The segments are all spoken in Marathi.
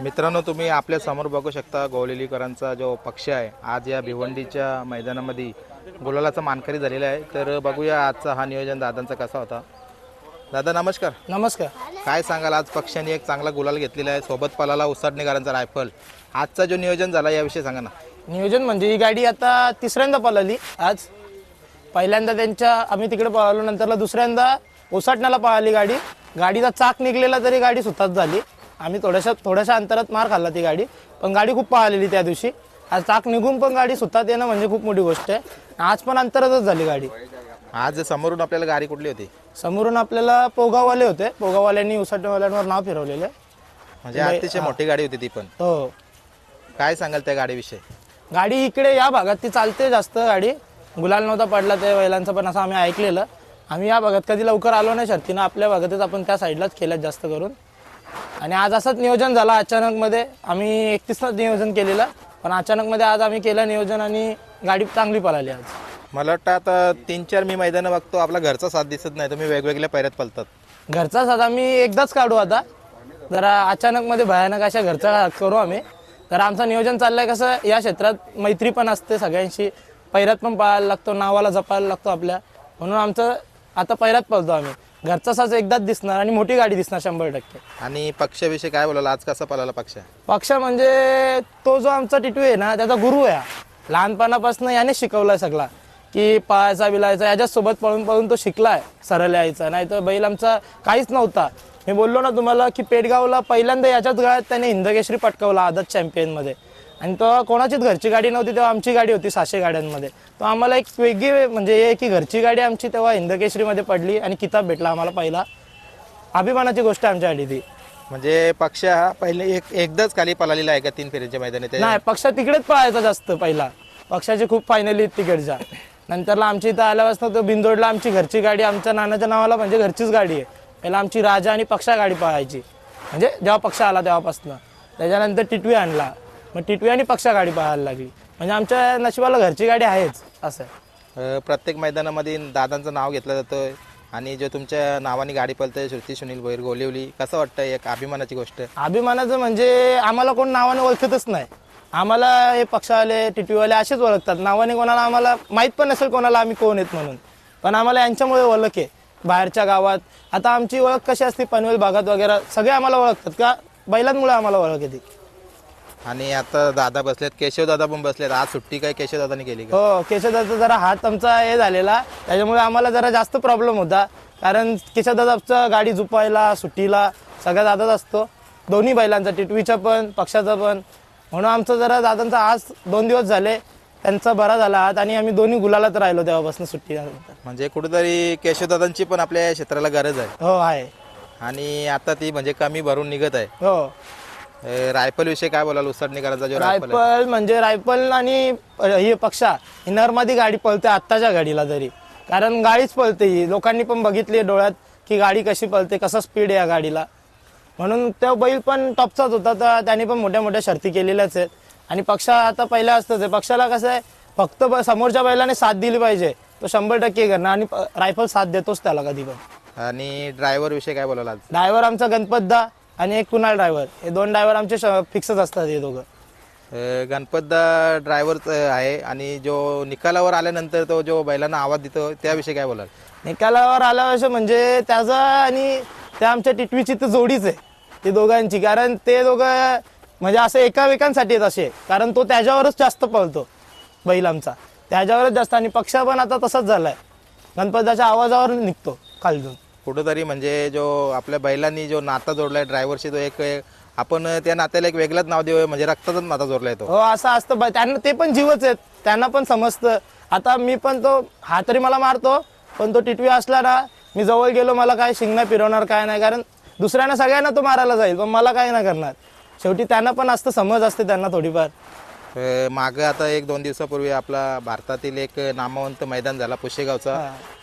मित्रांनो तुम्ही आपल्यासमोर बघू शकता गोवलेलीकरांचा जो पक्ष आहे आज या भिवंडीच्या मैदानामध्ये गुलालाचा मानकरी झालेला आहे. तर बघूया आजचा हा नियोजन दादांचा कसा होता. दादा नमस्कार. नमस्कार. काय सांगाल आज पक्षाने एक चांगला गुलाल घेतलेला आहे सोबत पलाला उसाटणेकरांचा रायफल. आजचा जो नियोजन झाला याविषयी सांगा ना. नियोजन म्हणजे ही गाडी आता तिसऱ्यांदा पळाली. आज पहिल्यांदा त्यांच्या आम्ही तिकडे पळालो नंतरला दुसऱ्यांदा ओसाटण्याला पळाली गाडी. गाडीचा चाक निघलेला तरी गाडी सुताच झाली. आम्ही थोड्याशा थोड्याशा अंतरात मार खाल्ला ती गाडी. पण गाडी खूप पळालेली त्या दिवशी. आज चाक निघून पण गाडी सुतात येणं म्हणजे खूप मोठी गोष्ट आहे. आज पण अंतरातच झाली गाडी. आज समोरून आपल्याला गाडी कुठली होती? समोरून आपल्याला पोगाववाले होते. पोगाववाल्यांनी उसाटण्यावाल्यांवर नाव फिरवलेलं म्हणजे अतिशय मोठी गाडी होती ती पण. हो. काय सांगाल त्या गाडीविषयी? गाडी इकडे या भागात ती चालते जास्त गाडी. गुलाल नव्हता पडला ते बैलांचं पण असं आम्ही ऐकलेलं. आम्ही या भागात कधी लवकर आलो नाही शर्तीनं आपल्या भागातच आपण त्या साईडलाच केल्यात जास्त करून. आणि आज असंच नियोजन झालं अचानकमध्ये. आम्ही एकतीसच नियोजन केलेलं पण अचानकमध्ये आज आम्ही केलं नियोजन आणि गाडी चांगली पळाली आज. मला वाटतं आता तीन चार मी मैदानं बघतो आपला घरचा साथ दिसत नाही तुम्ही वेगवेगळ्या पैऱ्यात पलतात घरचा साधा आम्ही एकदाच काढू आता. जरा अचानकमध्ये भयानक अशा घरचा करू आम्ही. तर आमचं नियोजन चाललंय कसं या क्षेत्रात मैत्री पण असते सगळ्यांशी. पैऱ्यात पण पाळायला लागतो नावाला जपायला लागतो आपल्या. म्हणून आमचं आता पैऱ्यात पळतो आम्ही. घरचा साज एकदाच दिसणार आणि मोठी गाडी दिसणार शंभर टक्के. आणि पक्षाविषयी काय बोलाल? आज कसा पळाला पक्ष? पक्ष म्हणजे तो जो आमचा टिटू आहे ना त्याचा गुरु आहे हा. लहानपणापासून याने शिकवलाय सगळा. की पायाचा बिलायचा याच्यासोबत पळून पळून तो शिकलाय सरळ यायचा. नाही तर बैल आमचा काहीच नव्हता. मी बोललो ना तुम्हाला की पेडगावला पहिल्यांदा याच्याच गाळ्यात त्याने हिंदकेसरी पटकावला आदत चॅम्पियनमध्ये. आणि तो कोणाचीच घरची गाडी नव्हती तेव्हा आमची गाडी होती सहाशे गाड्यांमध्ये. तो आम्हाला एक वेगळी म्हणजे हे की घरची गाडी आमची तेव्हा हिंदकेसरीमध्ये पडली आणि किताब भेटला आम्हाला पहिला. अभिमानाची गोष्ट आमच्यासाठी ती. म्हणजे पक्ष हा पहिले एक एकदाच खाली पळालेला आहे का तीन फेरीच्या मैदानी नाही पक्ष तिकडेच पळायचा जास्त पहिला. पक्षाचे खूप फायनली तिकडच्या. नंतरला आमची इथं आल्यापासून तो बिंदोडला आमची घरची गाडी आमच्या नानाच्या नावाला म्हणजे घरचीच गाडी आहे. पहिला आमची राजा आणि पक्षा गाडी पळायची. म्हणजे जेव्हा पक्ष आला तेव्हापासून. त्याच्यानंतर टिटवी आणला. मग टिटवी आणि पक्षा गाडी पळायला लागली. म्हणजे आमच्या नशिबाला घरची गाडी आहेच असं आहे. अं, प्रत्येक मैदानामध्ये दादांचं नाव घेतलं जातं आणि जो तुमच्या नावाने गाडी पळते श्रुती सुनील भैर गोलिवली कसं वाटतं एक अभिमानाची गोष्ट? अभिमानाचं म्हणजे आम्हाला कोण नावाने ओळखतच नाही. आम्हाला हे पक्षावाले टिटवीवाले असेच ओळखतात. नावाने कोणाला आम्हाला माहीत पण नसेल कोणाला आम्ही कोण आहेत म्हणून. पण आम्हाला यांच्यामुळे ओळख आहे. बाहेरच्या गावात. आता आमची ओळख कशी असते पनवेल भागात वगैरे सगळे आम्हाला ओळखतात. का? बैलांमुळे आम्हाला ओळख येते. आणि आता दादा बसलेत केशव दादा पण बसलेत. आज सुट्टी काय केशव दादाने केली का? हो केशवदाचा जरा हात आमचा हे झालेला. त्याच्यामुळे आम्हाला जरा जास्त प्रॉब्लेम होता. कारण केशवदादाचा गाडी झुपायला सुट्टीला सगळ्या दादाच असतो. दोन्ही बैलांचा टिटवीचा पण पक्षाचा पण. म्हणून आमचं जरा दादांचा आज दोन दिवस झाले. त्यांचा बरा झाला हात आणि आम्ही दोन्ही गुलालात राहिलो तेव्हापासून सुट्टीनंतर म्हणजे कुठेतरी केशव दादांची पण आपल्या क्षेत्राला गरज आहे. हो आहे. आणि आता ती म्हणजे कमी भरून निघत आहे. हो. रायफल विषयी काय बोलाल? उसडणीकरांचा जो रायफल आहे. रायफल म्हणजे रायफल आणि ही पक्षा ही नरमादी गाडी पळते आत्ताच्या गाडीला तरी कारण गाडीच पळते ही. लोकांनी पण बघितली डोळ्यात की गाडी कशी पळते कसं स्पीड आहे या गाडीला. म्हणून तो बैल पण टॉपचाच होता तर त्याने पण मोठ्या मोठ्या शर्ती केलेल्याच आहेत. आणि पक्षा आता पहिला असतंच आहे. पक्षाला कसं आहे फक्त ब- समोरच्या बैलाने साथ दिली पाहिजे. तो शंभर टक्के करणार आणि प- रायफल साथ देतोच त्याला कधी पण. आणि ड्रायव्हर विषयी काय बोलाल आज? ड्रायव्हर आमचा गणपतदा. आणि एक कुणाल ड्रायव्हर हे दोन ड्रायव्हर आमचे फिक्सच असतात हे दोघं. गणपतदा ड्रायव्हर आहे आणि जो निकालावर आल्यानंतर तो जो बैलांना आवाज देतो त्याविषयी काय बोलाल? निकालावर आला असं म्हणजे त्याचा आणि त्या आमच्या टिटवीची तर जोडीच आहे ती दोघांची. कारण ते दोघं म्हणजे असं एकामेकांसाठी आहेत असे. कारण तो त्याच्यावरच जास्त पळतो बैल आमचा. त्याच्यावरच जास्त आणि पक्षा पण आता तसाच झालाय. गणपताच्या आवाजावर निघतो खालून. कुठंतरी म्हणजे जो आपल्या बैलांनी जो नाता जोडलाय ड्रायव्हरशी तो एक आपण त्या नात्याला एक वेगळंच नाव देऊ म्हणजे रक्ताचाच नाता जोडलाय तो. हो असं असतं. त्यांना ते पण जीवच आहेत. त्यांना पण समजतं. आता मी पण तो हा तरी मला मारतो पण तो टिटवी असला ना मी जवळ गेलो मला काय शिंगणं फिरवणार काय नाही कारण दुसऱ्यांना सगळ्यांना तो मारायला जाईल पण मला काय नाही करणार. शेवटी त्यांना पण असतं समज असते त्यांना थोडीफार. मागं आता एक दोन दिवसापूर्वी आपला भारतातील एक नामवंत मैदान झाला पुशेगावचा.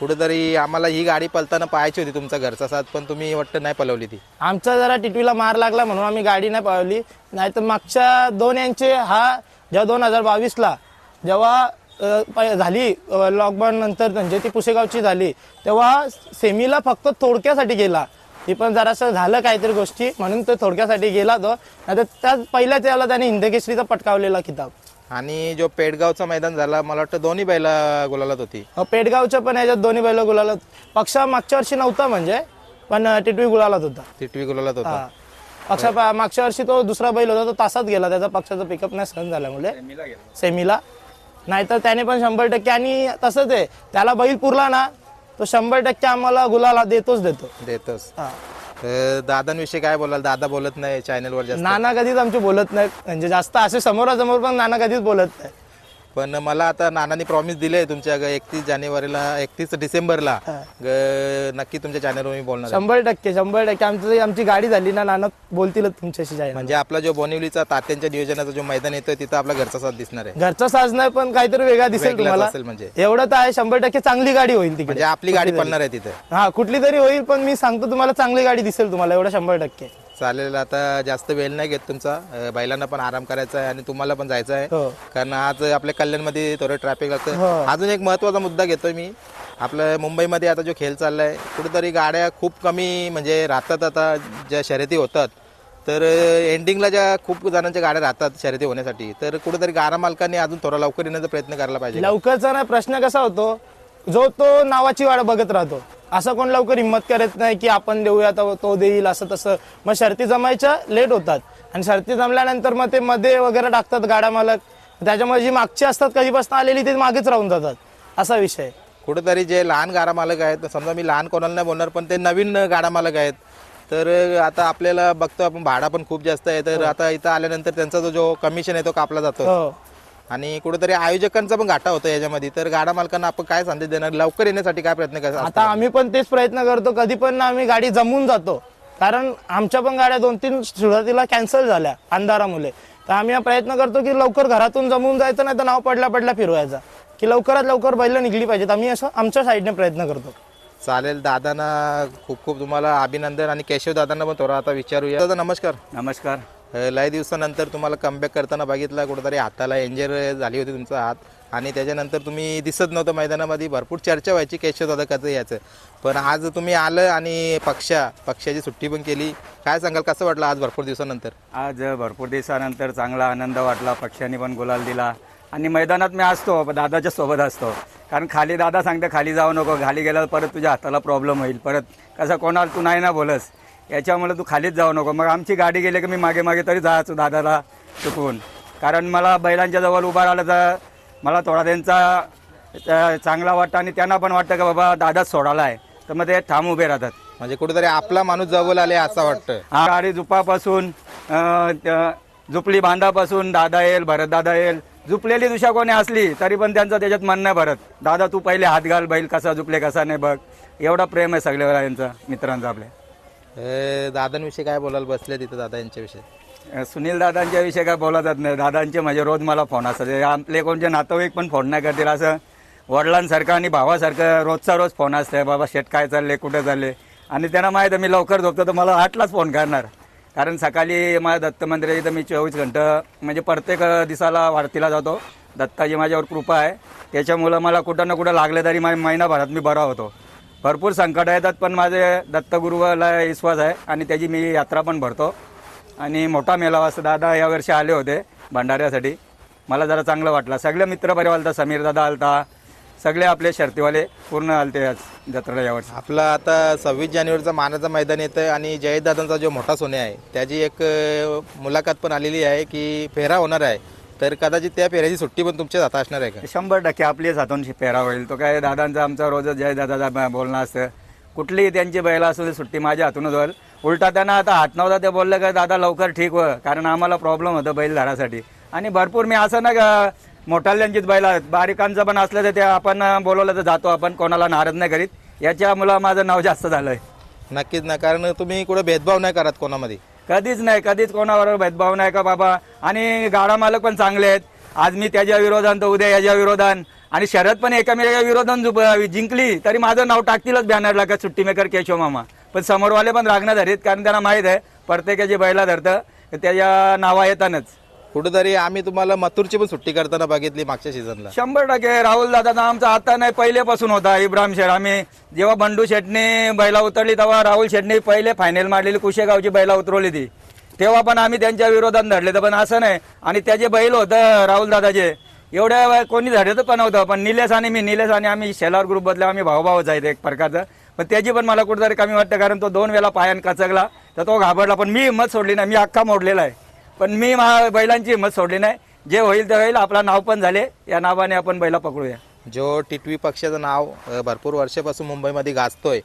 कुठेतरी आम्हाला ही गाडी पलताना पाहायची होती तुमचा घरचा साथ पण तुम्ही वाटतं नाही पलवली ती. आमचा जरा टिटवीला मार लागला म्हणून आम्ही गाडी नाही पळवली. नाही तर मागच्या दोन यांचे हा जेव्हा दोन हजार बावीसला जेव्हा झाली लॉकडाऊन नंतर म्हणजे ती पुसेगावची झाली तेव्हा सेमीला फक्त थोडक्यासाठी गेला. ती पण जरासं झालं काहीतरी गोष्टी म्हणून तो थोडक्यासाठी गेला तो नाही त्याच पहिल्याच याला त्याने हिंदकेसरीचा पटकावलेला किताब. आणि जो पेडगावचा मैदान झाला मला वाटतं दोन्ही बैला गुलालात होती. अ, पेडगावच्या पण याच्यात दोन्ही बैल गुलालात. पक्षा मागच्या वर्षी नव्हता म्हणजे पण अ, टिटवी गुलालात होता. टिटवी गुलालात होता. हा. पक्षा पा- मागच्या वर्षी तो दुसरा बैल होता तो तासात गेला. त्याचा पक्षाचा पिकअप नाही सहन झाल्यामुळे. सेमीला. नाहीतर त्याने पण शंभर टक्के आणि तसंच आहे. त्याला बैल पुरला ना तो शंभर टक्के आम्हाला गुलाला देतोच देतो. देतच. हा. तर दादांविषयी काय बोलाल? दादा बोलत नाही चॅनलवर जास्त. नाना कधीच आमचे बोलत नाही म्हणजे जास्त असे समोरासमोर पण नाना कधीच बोलत नाही. पण मला आता नानांनी प्रॉमिस दिले तुमच्या एकतीस जानेवारीला एकतीस डिसेंबरला. ग- नक्की तुमच्या चॅनलवर मी बोलणार आहे. शंभर टक्के शंभर टक्के. आमची आमची गाडी झाली ना नाना बोलतीलच तुमच्याशी जाईल म्हणजे आपला जो बोनिवलीचा तात्यांच्या नियोजनाचा जो मैदान येतोय तिथं आपला घरचा साथ दिसणार आहे. घरचा साज नाही पण काहीतरी वेगळा दिसेल वेगळाच तुम्हाला. असेल म्हणजे. एवढं तर आहे शंभर टक्के चांगली गाडी होईल तिकडे. म्हणजे आपली गाडी पडणार आहे तिथं. हा कुठली तरी होईल पण मी सांगतो तुम्हाला चांगली गाडी दिसेल तुम्हाला एवढं शंभर टक्के. चालेल आता जास्त वेळ नाही घेत तुमचा. बैलांना पण आराम करायचा आहे आणि तुम्हाला पण जायचं आहे. हो. कारण आज आपल्या कल्याणमध्ये थोडं ट्रॅफिक असतं. हो. अजून एक महत्त्वाचा मुद्दा घेतोय मी. आपलं मुंबईमध्ये आता जो खेळ चाललाय कुठेतरी गाड्या खूप कमी म्हणजे राहतात आता ज्या शर्यती होतात. तर एंडिंगला ज्या खूप जणांच्या गाड्या राहतात शर्यती होण्यासाठी तर कुठेतरी गारा मालकांनी अजून थोडा लवकर येण्याचा प्रयत्न करायला पाहिजे. लवकरचा ना प्रश्न कसा होतो? जो तो नावाची वाट बघत राहतो. असं कोण लवकर हिंमत करत नाही की आपण देऊया तो तो देईल असं तसं. मग शर्ती जमायच्या लेट होतात. आणि शर्ती जमल्यानंतर मग ते मध्ये वगैरे टाकतात गाड्या मालक. त्याच्यामुळे जी मागची असतात कधीपासून आलेली ते मागेच राहून जातात. असा विषय. कुठेतरी जे लहान गाडा मालक आहेत समजा मी लहान कोणाला नाही बोलणार पण ते नवीन गाडा मालक आहेत. तर आता आपल्याला बघतो आपण भाडा पण खूप जास्त आहे. तर आता इथं आल्यानंतर त्यांचा जो जो कमिशन आहे तो कापला जातो. हो. आणि कुठेतरी आयोजकांचा पण घाटा होतो याच्यामध्ये. तर गाडा मालकांना आपण काय संदेश देणार? लवकर येण्यासाठी काय प्रयत्न करायचा आता आम्ही पण तेच प्रयत्न करतो. कधी पण ना आम्ही गाडी जमून जातो. कारण आमच्या पण गाड्या दोन तीन सुरुवातीला कॅन्सल झाल्या अंधारामुळे. तर आम्ही हा प्रयत्न करतो की लवकर घरातून जमून जायचं नाही तर नाव पडल्या पडल्या फिरवायचा. की लवकरात लवकर बैल निघली पाहिजेत. आम्ही असं आमच्या साईडने प्रयत्न करतो. चालेल दादांना खूप खूप तुम्हाला अभिनंदन आणि केशव दादांना पण थोडा आता विचारूया. दादा नमस्कार. नमस्कार. लय दिवसानंतर तुम्हाला कमबॅक करताना बघितला कुठेतरी हाताला इंजर झाली होती तुमचा हात. आणि त्याच्यानंतर तुम्ही दिसत नव्हतं मैदानामध्ये भरपूर चर्चा व्हायची केशव दादा कसं याचं. पण आज तुम्ही आलं आणि पक्षा पक्षाची सुट्टी पण केली. काय सांगाल कसं वाटलं आज भरपूर दिवसानंतर? आज भरपूर दिवसानंतर चांगला आनंद वाटला पक्षाने पण गुलाल दिला. आणि मैदानात मी असतो दादाच्या सोबत असतो. कारण खाली दादा सांगते खाली जाऊ नको खाली गेल्यावर परत तुझ्या हाताला प्रॉब्लेम होईल. परत कसं कोणाला तू नाही ना बोलस. याच्यामुळे तू खालीच जाऊ नको. मग आमची गाडी गेली की मी मागे मागे तरी जायचो दादाला चुकवून. कारण मला बैलांच्या जवळ उभा राहिलं तर मला थोडा त्यांचा चांगला वाटतं आणि त्यांना पण वाटतं की बाबा दादाच सोडायला आहे तर मग ते ठाम उभे राहतात. म्हणजे कुठेतरी आपला माणूस जवळ आले असं वाटतं. हा गाडी झुपापासून झुपली बांधापासून दादा येईल भरत दादा येईल. झुपलेली दिशा कोणी असली तरी पण त्यांचं त्याच्यात मन नाही भरत. दादा तू पहिले हात घाल बैल कसा झुपले कसा नाही बघ. एवढा प्रेम आहे सगळ्या यांचा मित्रांचा आपल्या. अ, दादांविषयी काय बोलायला बसले तिथं दादा यांच्याविषयी सुनील दादांच्या विषयी काय बोला जात नाही? दादांचे म्हणजे रोज मला फोन असतात. हे आपले कोणते नातेवाईक पण फोन नाही करतील असं वडिलांसारखं आणि भावासारखं रोजचा रोज फोन असते. बाबा शेट काय चालले कुठे चालले आणि त्यांना माहीत आहे मी लवकर झोपतो तर मला आठलाच फोन करणार. कारण सकाळी माझ्या दत्त मंदिरात इथं मी चोवीस घंटं म्हणजे प्रत्येक दिवसाला वाढतीला जातो. दत्ताची माझ्यावर कृपा आहे. त्याच्यामुळं मला कुठं ना कुठं लागलं तरी माझ्या महिनाभरात मी बरा होतो. भरपूर संकट येतात पण माझे दत्तगुरुला विश्वास आहे आणि त्याची मी यात्रा पण भरतो. आणि मोठा मेळावा असं दादा यावर्षी आले होते भंडाऱ्यासाठी. मला जरा चांगलं वाटलं. सगळे मित्र बरे आलता समीर दादा आलता. सगळे आपले शर्तीवाले पूर्ण आलते आज जत्रेला यावर्षी आपला आता सव्वीस जानेवारीचा मानाचं मैदान येतं आणि जयदादांचा जो मोठा सोने आहे त्याची एक मुलाखत पण आलेली आहे की फेरा होणार आहे. तर कदाचित त्या फेऱ्याची सुट्टी पण तुमच्याच हातात असणार आहे का? शंभर टक्के आपलीच हातून पेरा होईल. तो काय दादांचा आमचा रोजच जय दादाचा बोलणं असतं. कुठलीही त्यांची बैला असू दे सुट्टी माझ्या हातूनच होईल. उलटा त्यांना आता हात नव्हता ते बोललं का दादा लवकर ठीक हो. कारण आम्हाला प्रॉब्लेम होतं बैल धरासाठी आणि भरपूर मी असं ना का मोठाल्यांचीच बैल बारीकांचं पण असलं तर ते आपण बोलवलं तर जातो आपण. कोणाला नाराज नाही करीत. याच्यामुळं माझं नाव जास्त झालं आहे नक्कीच ना. कारण तुम्ही कुठे भेदभाव नाही करत कोणामध्ये. कधीच नाही कधीच कोणाबरोबर भेदभाव नाही का बाबा? आणि गाडा मालक पण चांगले आहेत. आज मी त्याच्या विरोधात तर उद्या याच्या विरोधात. आणि शरद पण एकामेकाच्या विरोधात जुप- जिंकली तरी माझं नाव टाकतीलच बॅनरला का सुट्टी मेकर केशव मामा. पण समोरवाले पण रागणं धरीत कारण त्यांना माहीत आहे प्रत्येकाची बैला धरतं त्याच्या नावा येतानच. कुठेतरी आम्ही तुम्हाला मथुरची पण सुट्टी करताना बघितली मागच्या सीझनला शंभर टक्के राहुल दादाचा आमचा आता नाही पहिल्यापासून होता इब्राहिम शेठ. आम्ही जेव्हा बंडू शेटने बैला उतरली तेव्हा राहुल शेटने पहिले फायनल मारलेली कुशेगावची बैला उतरवली ती. तेव्हा पण आम्ही त्यांच्या विरोधात धरले तर पण असं नाही. आणि त्याचे बैल होतं राहुल दादाचे. एवढ्या वेळ कोणी धरत पण नव्हतं पण निलेश आणि मी निलेश आणि आम्ही शेलार ग्रुप बदला आम्ही भाऊभावच आहेत एक प्रकारचं. पण त्याची पण मला कुठेतरी कमी वाटतं कारण तो दोन वेळा पायान कचकला तर तो घाबरला. पण मी हिंमत सोडली नाही मी अख्खा मोडलेला आहे. पण मी मा बैलांची हिंमत सोडली नाही. जे होईल ते होईल. आपला नाव पण झाले. या नावाने आपण बैला पकडूया. जो टिटवी पक्षाचं नाव अ, भरपूर वर्षापासून मुंबईमध्ये गाजतोय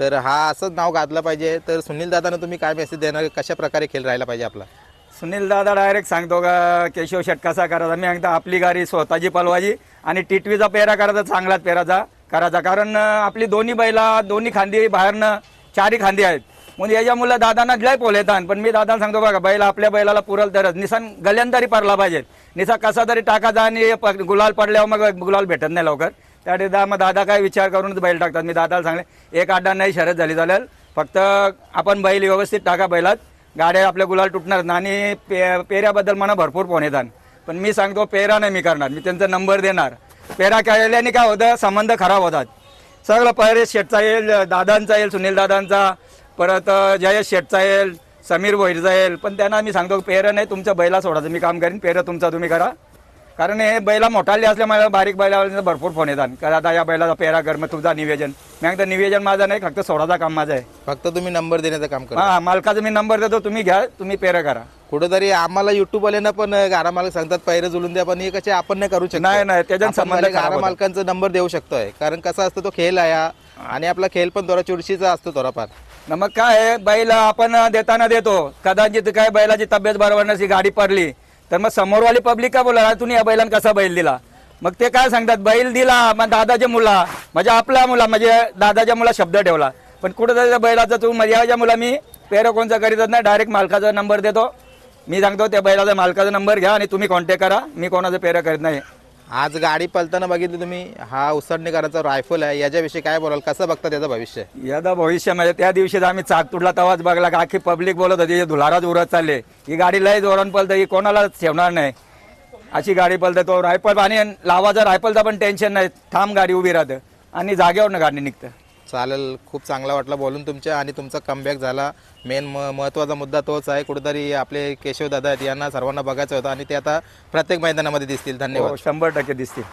तर हा असंच नाव गाजलं पाहिजे. तर सुनील दादानं तुम्ही काय मेसेज देणार? कशा प्रकारे खेळ राहायला पाहिजे आपला? सुनील दादा डायरेक्ट सांगतो का केशव शेट कसा करायचा? मी सांगतो आपली गाडी स्वतःची पलवायची आणि टिटवीचा पेरा करायचा चांगलाच पेराचा करायचा. कारण अं, आपली दोन्ही बैला दोन्ही खांदी बाहेरनं चारही खांदी आहेत. म्हणजे याच्यामुळे दादांना लय पोल येतात. पण मी दादा सांगतो बघा बैल आपल्या बैलाला पुरल तरच निसान गल्यान तरी पडला पाहिजे. निसा कसा तरी टाकायचा आणि प- गुलाल पडल्यावर मग गुलाल भेटत नाही लवकर. त्यासाठी दा मग दादा काय विचार करूनच बैल टाकतात. मी दादाला सांगले एक आड्डा नाही शरद झाली चालेल. फक्त आपण बैल व्यवस्थित टाका बैलात. गाड्या आपल्या गुलाल तुटणार आणि पे पेऱ्याबद्दल मला भरपूर फोन येतात. पण मी सांगतो पेरा नाही मी करणार. मी त्यांचा नंबर देणार. पेरा केल्याने काय होतं? संबंध खराब होतात. सगळं पहिले शेटचा येईल दादांचा येईल सुनील दादांचा. परत जयेश शेटचा येईल समीर भोईरचा येईल पण त्यांना मी सांगतो पेरं नाही तुमच्या बैला सोडायचं मी काम करीन पेरं तुमचा तुम्ही करा. कारण हे बैला मोठाले असल्यामुळे बारीक बैलावर भरपूर फोन येतात. का दादा या बैलाचा पेरा कर मग तुझा निवेदन. मी सांगतो निवेदन माझं नाही फक्त सोडाचा काम माझं आहे. फक्त तुम्ही नंबर देण्याचं काम करा. हा मालकाचा मी नंबर देतो तुम्ही घ्या तुम्ही पेरं करा. कुठेतरी आम्हाला युट्यूबवाल्यांना पण गारा मालक सांगतात पैरे जुळून द्या पण हे कसे आपण नाही करू शकतो. नाही, नाही, त्याच्यात आपण संबंध मला खराब गारा. मालकांचा नंबर देऊ शकतोय. कारण कसा असतो तो खेळ आहे हा. आणि आपला खेळ पण थोडा चुरशीचा असतो थोडाफार. ना मग काय आहे, बैल आपण देताना देतो. कदाचित काय बैलाची तब्येत बरोबर नसली गाडी पडली तर मग समोरवाली पब्लिक का बोला तुम्ही या बैलांना कसा बैल दिला? मग ते काय सांगतात बैल दिला मग दादाच्या मुला म्हणजे आपला मुला म्हणजे दादाच्या मुला शब्द ठेवला. पण कुठं बैलाचा तू म्हणजे याच्या मुला मी पेरो कोणचा करीतच नाही डायरेक्ट मालकाचा नंबर देतो. मी सांगतो त्या बैलाचा मालकाचा नंबर घ्या आणि तुम्ही कॉन्टॅक्ट करा. मी कोणाचं पेरं करीत नाही. आज गाडी पलताना बघितली तुम्ही. हा उसडणेकरांचा रायफल आहे. याच्याविषयी काय बोलाल? कसं बघता त्याचं भविष्य? यदा म्हणजे त्या दिवशी आम्ही चाक तुडला तवाच बघला. का अख्खी पब्लिक बोलत होती हे धुलाराच उरत चालले. ही गाडी लय जोरान पलतं ही कोणाला ठेवणार नाही? अशी गाडी पलते तो रायफल आणि लावाचा रायफलचा पण टेन्शन नाही. थांब गाडी उभी राहतं. आणि जागेवर गाडी निघतं. चालेल. खूप चांगला वाटला बोलून तुमच्या आणि तुमचा कमबॅक झाला. मेन म महत्त्वाचा मुद्दा तोच आहे. कुठेतरी आपले केशव दादा आहेत यांना सर्वांना बघायचं होतं आणि ते आता प्रत्येक मैदानामध्ये दिसतील. धन्यवाद. हो, शंभर टक्के दिसतील.